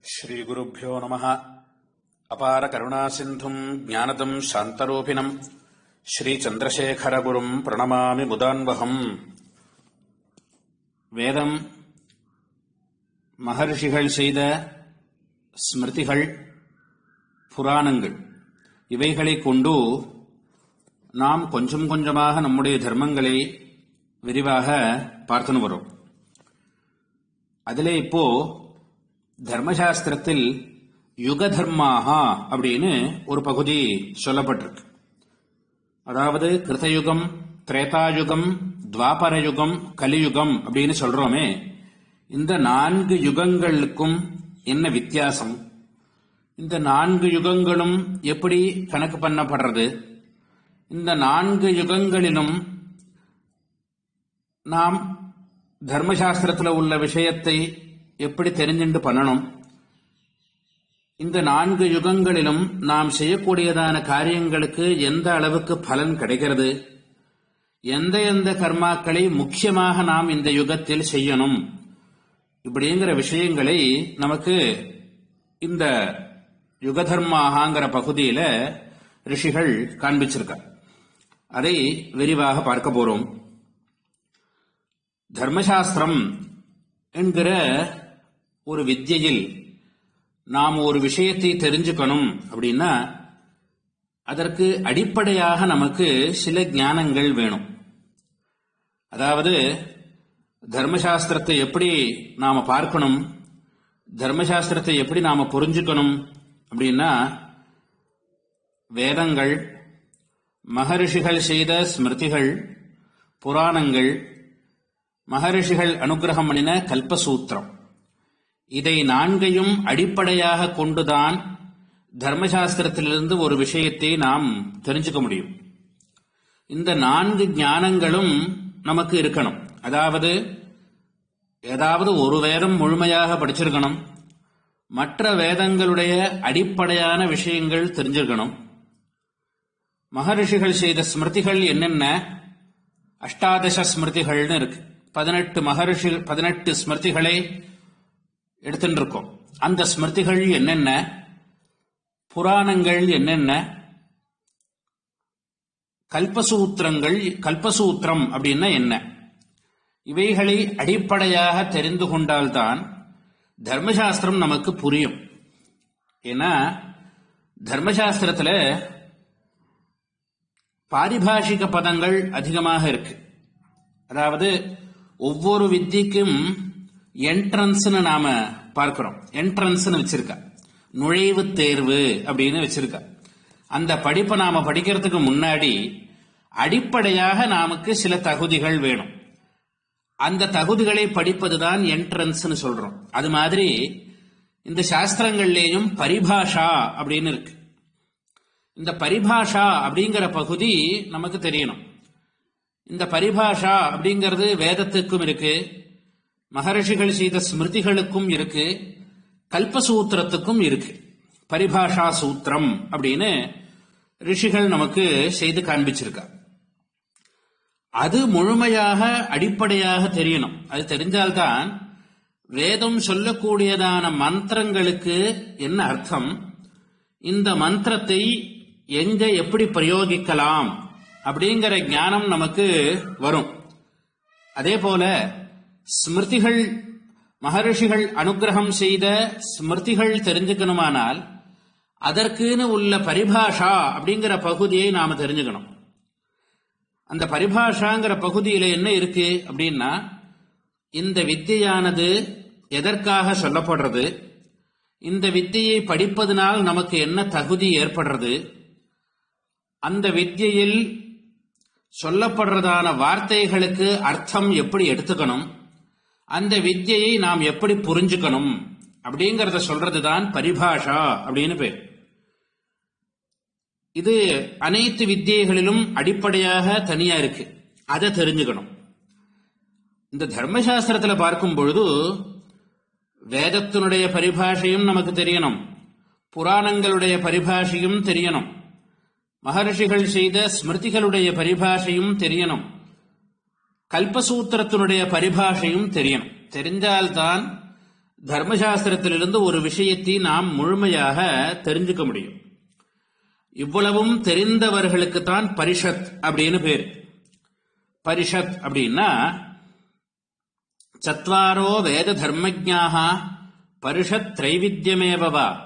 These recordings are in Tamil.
ஸ்ரீகுருப்போ நம அபார கருணா சிந்தும் ஜானதம் சாந்தரூபிணம். ஸ்ரீச்சந்திரசேகரகுரும் பிரணமாமி முதான்வகம். வேதம். மகர்ஷிகள் செய்த ஸ்மிருதிகள் புராணங்கள். இவைகளை கொண்டு நாம் கொஞ்சம் கொஞ்சமாக நம்முடைய தர்மங்களை விரிவாக பார்த்துன்னு வரும். அதிலே இப்போ தர்மசாஸ்திரத்தில் யுக தர்மாகா அப்படின்னு ஒரு பகுதி சொல்லப்பட்டிருக்கு. அதாவது கிருதயுகம் திரேதாயுகம் துவாபரயுகம் கலியுகம் அப்படின்னு சொல்றோமே. இந்த நான்கு யுகங்களுக்கும் என்ன வித்தியாசம்? இந்த நான்கு யுகங்களும் எப்படி கணக்கு பண்ணப்படுறது? இந்த நான்கு யுகங்களிலும் நாம் தர்மசாஸ்திரத்தில் உள்ள விஷயத்தை எப்படி தெரிஞ்சுண்டு பண்ணணும்? இந்த நான்கு யுகங்களிலும் நாம் செய்யக்கூடியதான காரியங்களுக்கு எந்த அளவுக்கு பலன் கிடைக்கிறது? எந்த எந்த கர்மாக்களை முக்கியமாக நாம் இந்த யுகத்தில் செய்யணும்? இப்படிங்கிற விஷயங்களை நமக்கு இந்த யுகதர்மாகாங்கிற பகுதியில ரிஷிகள் காண்பிச்சிருக்க அதை விரிவாக பார்க்க போறோம். தர்மசாஸ்திரம் என்கிற ஒரு வித்தியில் நாம் ஒரு விஷயத்தை தெரிஞ்சுக்கணும் அப்படின்னா அதற்கு அடிப்படையாக நமக்கு சில ஞானங்கள் வேணும். அதாவது தர்மசாஸ்திரத்தை எப்படி நாம் பார்க்கணும் தர்மசாஸ்திரத்தை எப்படி நாம் புரிஞ்சுக்கணும் அப்படின்னா வேதங்கள் மகரிஷிகள் செய்த ஸ்மிருதிகள் புராணங்கள் மகரிஷிகள் அனுகிரகம் பண்ணின கல்பசூத்திரம். இதை நான்கையும் அடிப்படையாக கொண்டுதான் தர்மசாஸ்திரத்திலிருந்து ஒரு விஷயத்தை நாம் தெரிஞ்சுக்க முடியும். இந்த நான்கு ஞானங்களும் நமக்கு இருக்கணும். அதாவது ஏதாவது ஒரு வேதம் முழுமையாக படிச்சிருக்கணும். மற்ற வேதங்களுடைய அடிப்படையான விஷயங்கள் தெரிஞ்சிருக்கணும். மகரிஷிகள் செய்த ஸ்மிருதிகள் என்னென்ன? அஷ்டாதச ஸ்மிருதிகள்னு இருக்கு. பதினெட்டு மகரிஷி பதினெட்டு ஸ்மிருதிகளை எடுத்துட்டு இருக்கோம் அந்த ஸ்மிருதிகள் என்னென்ன? புராணங்கள் என்னென்ன? கல்பசூத்திரங்கள் கல்பசூத்திரம் அப்படின்னா என்ன? இவைகளை அடிப்படையாக தெரிந்து கொண்டால்தான் தர்மசாஸ்திரம் நமக்கு புரியும். ஏன்னா தர்மசாஸ்திரத்தில் பாரிபாஷிக பதங்கள் அதிகமாக இருக்கு. அதாவது ஒவ்வொரு வித்திக்கும் என்ட்ரன்ஸ்னு நாம பார்க்கிறோம். என்ட்ரன்ஸ்னு வச்சிருக்கா. நுழைவு தேர்வு அப்படின்னு வச்சிருக்கா. அந்த படிப்பை நாம படிக்கிறதுக்கு முன்னாடி அடிப்படையாக நமக்கு சில தகுதிகள் வேணும். அந்த தகுதிகளை படிப்பது தான் என்ட்ரன்ஸ்னு சொல்றோம். அது மாதிரி இந்த சாஸ்திரங்கள்லேயும் பரிபாஷா அப்படின்னு இருக்கு. இந்த பரிபாஷா அப்படிங்கிற பகுதி நமக்கு தெரியணும். இந்த பரிபாஷா அப்படிங்கிறது வேதத்துக்கும் இருக்கு. மகரிஷிகள் செய்த ஸ்மிருதிகளுக்கும் இருக்கு கல்பசூத்திரத்துக்கும் இருக்கு. பரிபாஷா சூத்திரம் அப்படின்னு ரிஷிகள் நமக்கு செய்து காண்பிச்சிருக்கா. அது முழுமையாக அடிப்படையாக தெரியணும். அது தெரிஞ்சால்தான் வேதம் சொல்லக்கூடியதான மந்திரங்களுக்கு என்ன அர்த்தம்? இந்த மந்திரத்தை எங்க எப்படி பிரயோகிக்கலாம்? அப்படிங்கிற ஞானம் நமக்கு வரும். அதே போல ஸ்மிருதிகள் மகரிஷிகள் அனுகிரகம் செய்த ஸ்மிருதிகள் தெரிஞ்சுக்கணுமானால் அதற்குன்னு உள்ள பரிபாஷா அப்படிங்கிற பகுதியை நாம் தெரிஞ்சுக்கணும். அந்த பரிபாஷாங்கிற பகுதியில் என்ன இருக்கு அப்படின்னா இந்த வித்தியானது எதற்காக சொல்லப்படுறது இந்த வித்தியை படிப்பதனால் நமக்கு என்ன தகுதி ஏற்படுறது அந்த வித்தியில் சொல்லப்படுறதான வார்த்தைகளுக்கு அர்த்தம் எப்படி எடுத்துக்கணும் அந்த வித்தியை நாம் எப்படி புரிஞ்சுக்கணும்? அப்படிங்கறத சொல்றதுதான் பரிபாஷா அப்படின்னு பேர். இது அனைத்து வித்தியைகளிலும் அடிப்படையாக தனியா இருக்கு. அதை தெரிஞ்சுக்கணும். இந்த தர்மசாஸ்திரத்துல பார்க்கும் பொழுது வேதத்தினுடைய பரிபாஷையும் நமக்கு தெரியணும். புராணங்களுடைய பரிபாஷையும் தெரியணும். மகர்ஷிகள் செய்த ஸ்மிருதிகளுடைய பரிபாஷையும் தெரியணும். கல்பசூத்திரத்தினுடைய பரிபாஷையும் தெரியணும் தெரிஞ்சால்தான் தர்மசாஸ்திரத்திலிருந்து ஒரு விஷயத்தை நாம் முழுமையாக தெரிஞ்சுக்க முடியும். இவ்வளவும் தெரிந்தவர்களுக்கு தான் பரிஷத் அப்படின்னு பேர். பரிஷத் அப்படின்னா சத்வாரோ வேத தர்மஜாக பரிஷத் திரைவித்யமேவா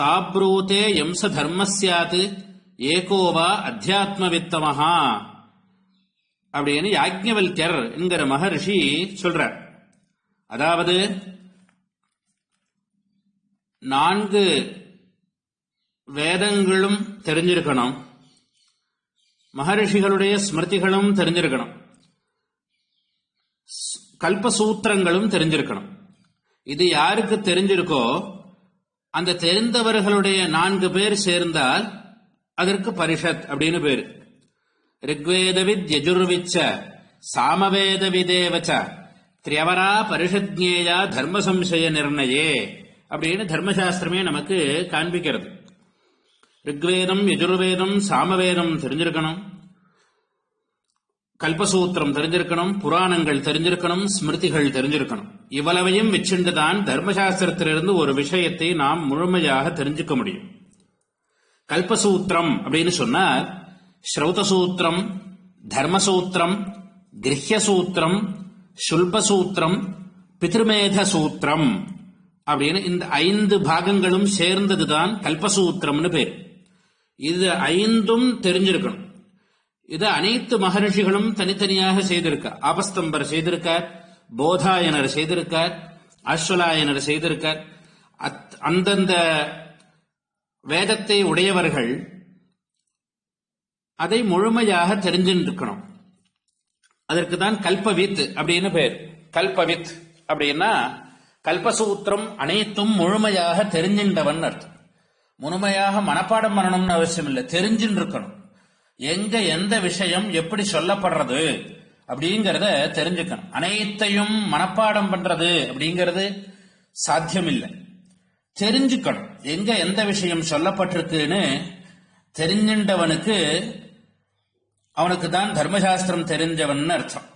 சாப்ரூதே யம்ச தர்மஸ்யாத் ஏகோவா அத்தியாத்மவித்தமஹா அப்படின்னு யாஜ்ஞவல்யர் என்கிற மகர்ஷி சொல்றார். அதாவது நான்கு வேதங்களும் தெரிஞ்சிருக்கணும். மகரிஷிகளுடைய ஸ்மிருதிகளும் தெரிஞ்சிருக்கணும். கல்பசூத்திரங்களும் தெரிஞ்சிருக்கணும். இது யாருக்கு தெரிஞ்சிருக்கோ அந்த தெரிந்தவர்களுடைய நான்கு பேர் சேர்ந்தால் அதற்கு பரிஷத் அப்படின்னு பேரு. ரிக்வேதவித் யஜுர்விச்ச சாமவேதவிதேவச்ச திரியவரா பரிஷத்ஞேயா தர்ம சம்சய நிர்ணயே அப்படின்னு தர்மசாஸ்திரமே நமக்கு காண்பிக்கிறது ரிக்வேதம் யஜுர்வேதம் சாமவேதம் தெரிஞ்சிருக்கணும் கல்பசூத்திரம் தெரிஞ்சிருக்கணும் புராணங்கள் தெரிஞ்சிருக்கணும் ஸ்மிருதிகள் தெரிஞ்சிருக்கணும் இவ்வளவையும் வச்சுண்டுதான் தர்மசாஸ்திரத்திலிருந்து ஒரு விஷயத்தை நாம் முழுமையாக தெரிஞ்சுக்க முடியும் கல்பசூத்திரம் அப்படின்னு சொன்னால் ஸ்ரௌதசூத்திரம் தர்மசூத்திரம் கிரகியசூத்திரம் சுல்பசூத்திரம் பித்ருமேத சூத்திரம் அப்படின்னு இந்த ஐந்து பாகங்களும் சேர்ந்ததுதான் கல்பசூத்திரம்னு பேர். இது ஐந்தும் தெரிஞ்சிருக்கணும். இது அனைத்து மகரிஷிகளும் தனித்தனியாக செய்திருக்கார் ஆபஸ்தம்பர் செய்திருக்கார் போதாயனர் செய்திருக்கார் அஸ்வலாயனர் செய்திருக்கார். அத்- அந்தந்த வேதத்தை உடையவர்கள் அதை முழுமையாக தெரிஞ்சுருக்கணும் அதற்கு தான் கல்பவித் அப்படின்னு பெயர். கல்பவித் அப்படின்னா கல்பசூத்திரம் அனைத்தும் முழுமையாக தெரிஞ்சின்றவன் அர்த்தம். முழுமையாக மனப்பாடம் பண்ணணும்னு அவசியம் இல்லை தெரிஞ்சுன்னு இருக்கணும் எங்க எந்த விஷயம் எப்படி சொல்லப்படுறது அப்படிங்கிறத தெரிஞ்சுக்கணும். அனைத்தையும் மனப்பாடம் பண்றது அப்படிங்கிறது சாத்தியமில்லை. தெரிஞ்சுக்கணும். எங்க எந்த விஷயம் சொல்லப்பட்டிருக்குன்னு தெரிஞ்சின்றவனுக்கு அவனுக்கு தான் தர்மசாஸ்திரம் தெரிஞ்சவன் அர்த்தம்.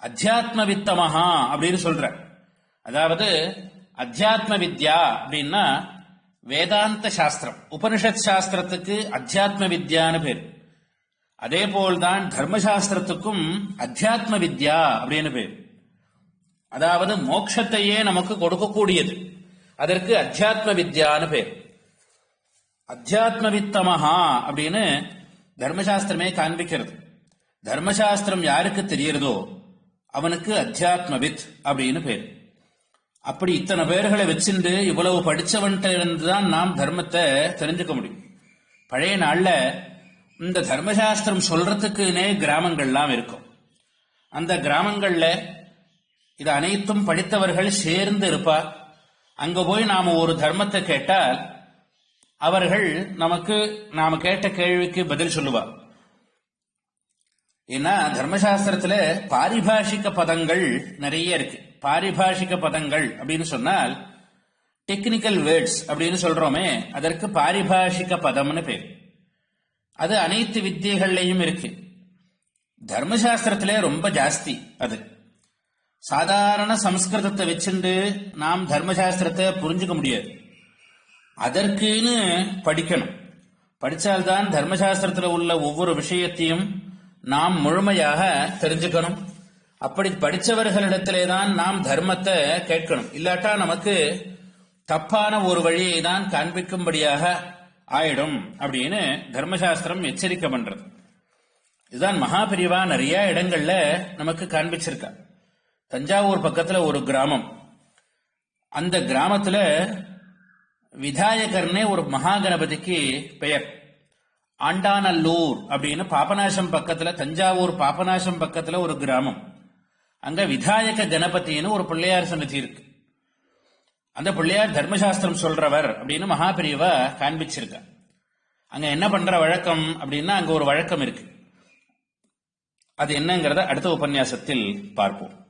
அத்தியாத்ம வித்தமஹா அப்படின்னு சொல்ற. அதாவது அத்தியாத்ம வித்யா அப்படின்னா வேதாந்த சாஸ்திரம். உபனிஷத் சாஸ்திரத்துக்கு அத்தியாத்ம வித்யான்னு பேர். அதே போல்தான் தர்மசாஸ்திரத்துக்கும் அத்தியாத்ம வித்யா அப்படின்னு பேர். அதாவது மோட்சத்தையே நமக்கு கொடுக்கக்கூடியது. அதற்கு அத்தியாத்ம வித்யான்னு பேர். அத்தியாத்ம வித்தமஹா அப்படின்னு தர்மசாஸ்திரமே காண்பிக்கிறது. தர்மசாஸ்திரம் யாருக்கு தெரியறதோ அவனுக்கு அத்தியாத்மவித் அப்படின்னு பேர். அப்படி இத்தனை பேர்களை வச்சுட்டு இவ்வளவு படித்தவன்கிட்ட இருந்து தான் நாம் தர்மத்தை தெரிஞ்சுக்க முடியும். பழைய நாளில் இந்த தர்மசாஸ்திரம் சொல்றதுக்குனே கிராமங்கள்லாம் இருக்கும். அந்த கிராமங்களில் இது அனைத்தும் படித்தவர்கள் சேர்ந்து இருப்பா அங்கே போய் நாம் ஒரு தர்மத்தை கேட்டால் அவர்கள் நமக்கு நாம கேட்ட கேள்விக்கு பதில் சொல்லுவா ஏன்னா தர்மசாஸ்திரத்துல பாரிபாஷிக பதங்கள் நிறைய இருக்கு. பாரிபாஷிக பதங்கள் அப்படின்னு சொன்னால் டெக்னிக்கல் வேர்ட்ஸ் அப்படின்னு சொல்றோமே அதற்கு பாரிபாஷிக பதம்னு பேர். அது அனைத்து வித்தியகள்லையும் இருக்கு. தர்மசாஸ்திரத்திலே ரொம்ப ஜாஸ்தி அது. சாதாரண சம்ஸ்கிருதத்தை வச்சுண்டு நாம் தர்மசாஸ்திரத்தை புரிஞ்சுக்க முடியாது. அதற்குன்னு படிக்கணும். படித்தால்தான் தர்மசாஸ்திரத்தில் உள்ள ஒவ்வொரு விஷயத்தையும் நாம் முழுமையாக தெரிஞ்சுக்கணும். அப்படி படித்தவர்களிடத்திலே தான் நாம் தர்மத்தை கேட்கணும். இல்லாட்டா நமக்கு தப்பான ஒரு வழியை தான் காண்பிக்கும்படியாக ஆயிடும் அப்படின்னு தர்மசாஸ்திரம் எச்சரிக்கை பண்றது. இதுதான் மகாபிரிவா நிறைய இடங்கள்ல நமக்கு காண்பிச்சிருக்கா. தஞ்சாவூர் பக்கத்துல ஒரு கிராமம். அந்த கிராமத்துல விதாயகர்னே ஒரு மகாகணபதிக்கு பெயர். ஆண்டாநல்லூர் அப்படின்னு பாபநாசம் பக்கத்துல தஞ்சாவூர் பாபநாசம் பக்கத்துல ஒரு கிராமம். அங்க விதாயக கணபதினு ஒரு பிள்ளையார் சன்னதி இருக்கு. அந்த பிள்ளையார் தர்மசாஸ்திரம் சொல்றவர் அப்படின்னு மகாபிரிவா காண்பிச்சிருக்க. அங்க என்ன பண்ற வழக்கம் அப்படின்னா அங்க ஒரு வழக்கம் இருக்கு. அது என்னங்கிறத அடுத்த உபன்யாசத்தில் பார்ப்போம்.